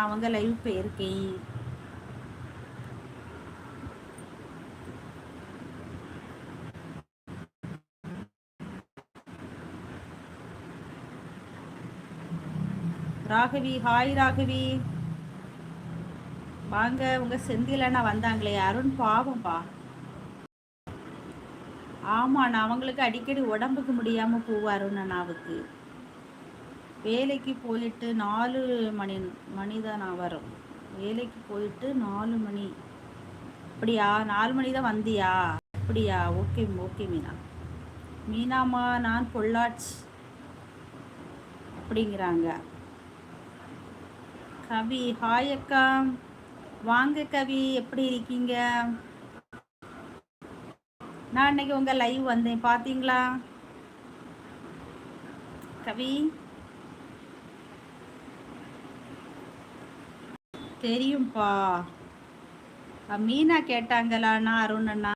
அவங்க லைவ் போயிருக்கேன் ராகவி ஹாய் ராகவி. வாங்க உங்க செந்திலண்ணா வந்தாங்களே. அருண் பாவம்பா. ஆமாண்ணா அவங்களுக்கு அடிக்கடி உடம்புக்கு முடியாம போகும் அருண் அண்ணாவுக்கு. வேலைக்கு போயிட்டு நாலு மணி மணி தான் நான் வரும் வேலைக்கு போயிட்டு நாலு மணி. அப்படியா? நாலு மணி தான் வந்தியா? அப்படியா? Okay okay Meena. மீனாமா நான் பொள்ளாச்சி. அப்படிங்கிறாங்க. கவி ஹாய் அக்கா. வாங்க கவி எப்படி இருக்கீங்க? நான் இன்னைக்கு உங்க லைவ் வந்தேன். பாத்தீங்களா கவி? தெரியும்ப்பா மீனா கேட்டாங்களாண்ணா அருண் அண்ணா?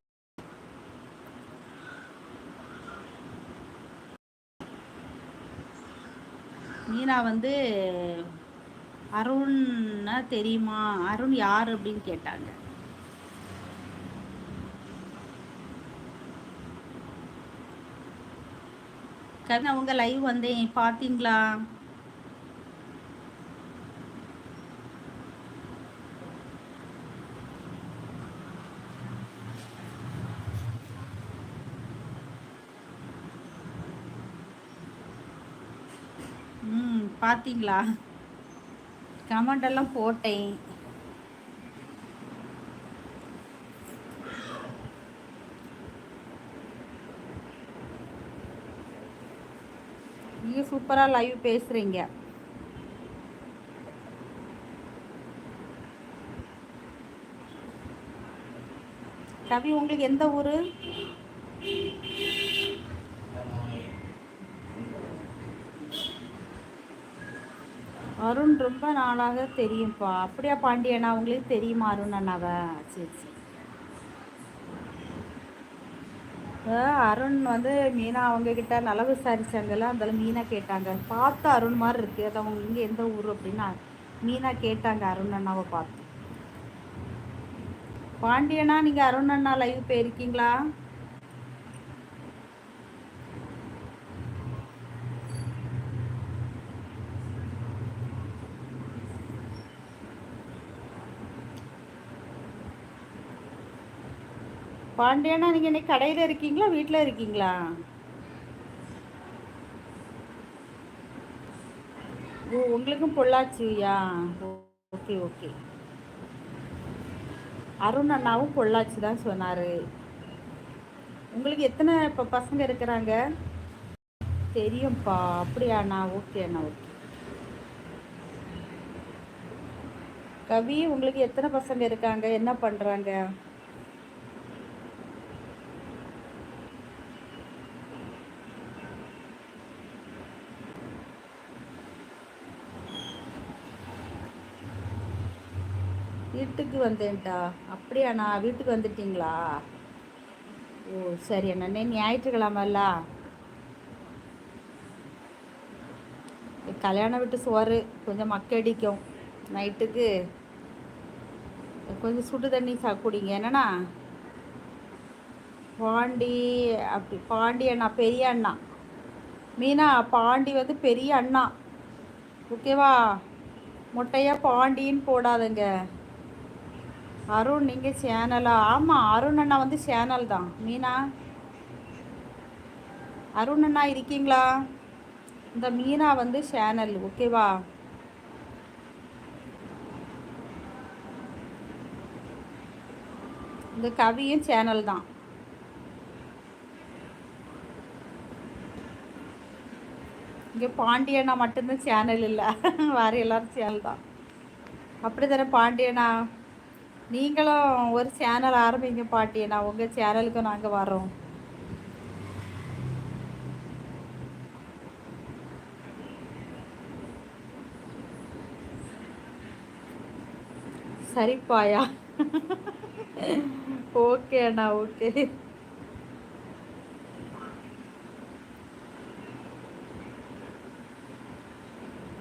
மீனா வந்து அருண்னா தெரியுமா? அருண் யார் அப்படின்னு கேட்டாங்க. கவிதா அவங்க லைவ் வந்தேன் பார்த்தீங்களா? பார்த்தீங்களா கமெண்ட் எல்லாம் போட்டேன். நீங்கள் சூப்பராக லைவ் பேசுகிறீங்க கவி உங்களுக்கு எந்த ஊர்? அருண் ரொம்ப நாளாக தெரியும்ப்பா அப்படியா பாண்டியண்ணா உங்களுக்கு தெரியுமா அருண் அண்ணாவை? சரி சரி. அருண் வந்து மீனா அவங்கக்கிட்ட நல்லா விசாரிச்சாங்கல்ல அந்த மீனா கேட்டாங்க. பார்த்து அருண் மாதிரி இருக்கு. அது அவங்க இங்கே எந்த ஊர் அப்படின்னா மீனா கேட்டாங்க அருண் அண்ணாவை பார்த்து. பாண்டியண்ணா நீங்கள் அருண் அண்ணா லைவ் போயிருக்கீங்களா? பாண்டியனா நீங்கள் இன்னைக்கு கடையில் இருக்கீங்களா வீட்டில் இருக்கீங்களா? ஓ உங்களுக்கும் பொள்ளாச்சியா? Okay okay. அருண் அண்ணாவும் பொள்ளாச்சி தான் சொன்னார். உங்களுக்கு எத்தனை இப்போ பசங்க இருக்கிறாங்க? தெரியும்ப்பா அப்படியா அண்ணா? ஓகே அண்ணா ஓகே. கவி உங்களுக்கு எத்தனை பசங்க இருக்காங்க? என்ன பண்ணுறாங்க வீட்டுக்கு வந்தேன்டா. அப்படியாண்ணா வீட்டுக்கு வந்துட்டீங்களா? ஓ சரி அண்ணா. நீ ஞாயிற்றுக்கிழமல்ல. கல்யாணம் விட்டு சோறு கொஞ்சம் மக்கடிக்கும் நைட்டுக்கு கொஞ்சம் சுடு தண்ணி சா குடிங்க. என்னண்ணா? பாண்டி அப்படி பாண்டி அண்ணா பெரிய அண்ணா. மீனா பாண்டி வந்து பெரிய அண்ணா. ஓகேவா? முட்டையாக பாண்டின்னு போடாதுங்க. அருண் நீங்கள் சேனலா? ஆமாம் அருண் அண்ணா வந்து சேனல் தான். மீனா? அருண் அண்ணா இருக்கீங்களா? இந்த மீனா வந்து சேனல் ஓகேவா? இந்த கவியும் சேனல் தான். இங்கே பாண்டியண்ணா மட்டும்தான் சேனல் இல்லை. வேறு எல்லோரும் சேனல் தான். அப்படி தானே பாண்டியண்ணா நீங்களும் ஒரு சேனல் ஆரம்பிங்க பாட்டி. நான் உங்கள் சேனலுக்கும் நாங்கள் வரோம் சரிப்பாயா? ஓகே அண்ணா ஓகே.